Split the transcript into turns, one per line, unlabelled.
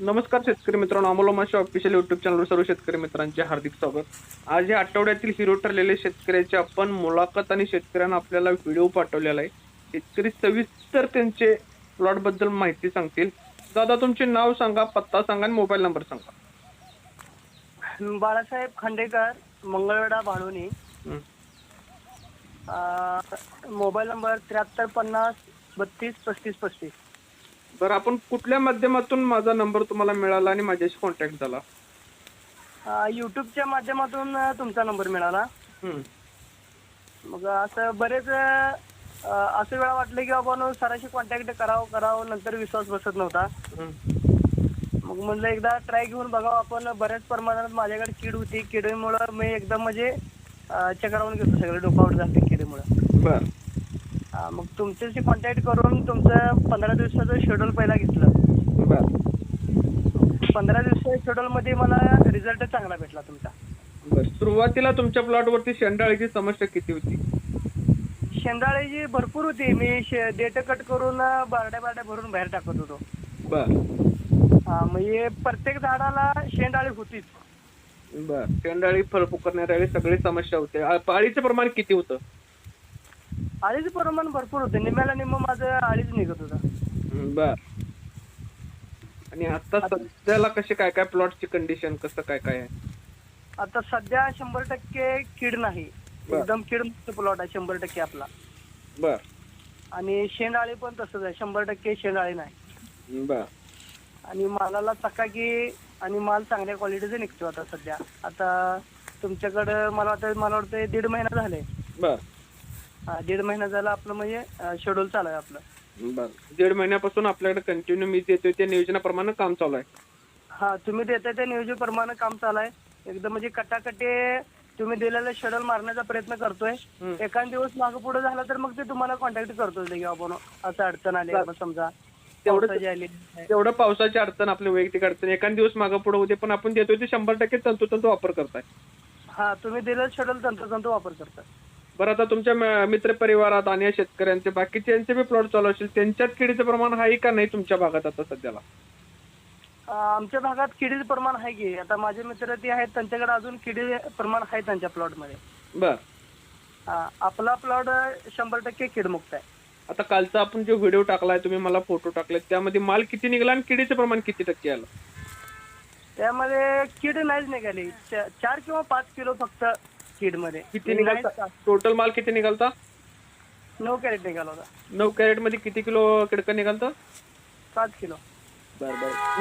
नमस्कार शेतकरी मित्रांनो अमोल माशा ऑफिशियल युट्यूब चॅनलवर सर्व शेतकरी मित्रांचे हार्दिक स्वागत. आज या आठवड्यातील हिरो ठरलेले शेतकऱ्याची आपण मुलाखत आणि शेतकऱ्यांना आपल्याला व्हिडिओ पाठवलेला आहे. शेतकरी सविस्तर त्यांचे प्लॉटबद्दल माहिती सांगतील. दादा तुमचे नाव सांगा पत्ता सांगा आणि मोबाईल नंबर सांगा.
बाळासाहेब खांडेकर मंगळवेढा
हं.
अं, मोबाईल नंबर त्र्याहत्तर पन्नास बत्तीस पस्तीस पस्तीस.
बरं आपण कुठल्या माध्यमातून माझा नंबर तुम्हाला मिळाला आणि माझ्याशी कॉन्टॅक्ट झाला?
यूट्यूबच्या माध्यमातून तुमचा नंबर मिळाला. मग असं बरेच असं वेळा वाटलं की आपण सराशी कॉन्टॅक्ट करावं करावं नंतर विश्वास बसत नव्हता. मग म्हणलं एकदा ट्राय घेऊन बघावं आपण बऱ्याच प्रमाणात माझ्याकडे कीड होती. किडीमुळं मी एकदम म्हणजे चक्रावून घेतो सगळं डोकावर जाते किडीमुळं
बरं.
मग तुमच्याशी कॉन्टॅक्ट करून तुमचं पंधरा दिवसाचं शेड्यूल पहिला घेतलं.
बरं.
पंधरा दिवसाच्या शेड्यूल मध्ये मला रिझल्ट चांगला भेटला तुमचा.
बरं. सुरुवातीला तुमच्या प्लॉटवरती शेंडाळीची समस्या किती होती?
शेंदाळी भरपूर होती. मी देठ कट करून बारड्या बारड्या भरून बाहेर टाकत होतो.
बरं.
हा म्हणजे प्रत्येक झाडाला शेंडाळी होतीच.
बर. शेंडाळी फळ पुकारणाऱ्या सगळी समस्या होते. पाळीचं प्रमाण किती होतं?
आळीचं प्रमाण भरपूर होतं. निम्म्याला निम्म माझं आळीच निघत होतं.
बर. आणि आता सध्याला कसे काय काय प्लॉटची कंडिशन कसं काय काय आहे?
आता सध्या शंभर टक्के कीड नाही.
बर.
एकदम कीड मुक्त प्लॉट आहे शंभर टक्के आपला.
बर.
आणि शेंडाळी पण तसंच आहे. शंभर टक्के शेंडाळी नाही.
बर.
आणि मालाला चकाकी आणि माल चांगल्या क्वालिटीचा निघतो आता सध्या. आता तुमच्याकडं मला वाटतं मला वाटतं दीड महिना झाले
बर.
हा, दीड महिना झाला आपलं म्हणजे शेड्यूल चालू आहे आपलं.
बर. दीड महिन्यापासून आपल्याकडे कंटिन्यू मी देतोय त्या नियोजनाप्रमाणे काम चालू आहे.
हा तुम्ही देताय त्या नियोजनाप्रमाणे काम चालू आहे. एकदम म्हणजे कटाकटे तुम्ही दिलेलं शेड्यूल मारण्याचा प्रयत्न करतोय. एखाद दिवस मागं पुढे झाला तर मग ते तुम्हाला कॉन्टॅक्ट करतोय की आपण. असं अडचण आली समजा.
तेवढं-
पावसाची आली
तेवढं पावसाची अडचण आपली वैयक्तिक अडचण. एखाद दिवस मागं पुढे होते पण आपण देतोय ते शंभर टक्के तंतोतंत वापर करताय.
हा तुम्ही दिलेलं शेड्यूल तंतोतंत वापर करता
बरं आता तुमच्या मित्र परिवारात आणि या शेतकऱ्यांचे बाकीच्यांचे बी प्लॉट चालू असेल त्यांच्यात किडीचं प्रमाण आहे का नाही तुमच्या भागात आता सध्याला?
आमच्या भागात किडीचं प्रमाण आहे की आता माझे मित्र ते आहेत त्यांच्याकडे अजून किडी प्रमाण आहे त्यांच्या प्लॉटमध्ये
बर.
अं, आपला प्लॉट शंभर टक्के किडमुक्त आहे.
आता कालचा आपण जो व्हिडिओ टाकलाय तुम्ही मला फोटो टाकले त्यामध्ये माल किती निघाला आणि किडीचं प्रमाण किती टक्के आलं?
त्यामध्ये कीड नाहीच निघाली. चार किंवा पाच किलो फक्त कीडमध्ये
किती निघालता? टोटल माल किती निघालता?
नऊ कॅरेट निघाला होता.
नऊ कॅरेटमध्ये किती किलो किडकं निघालतं?
पाच किलो.
बर बर.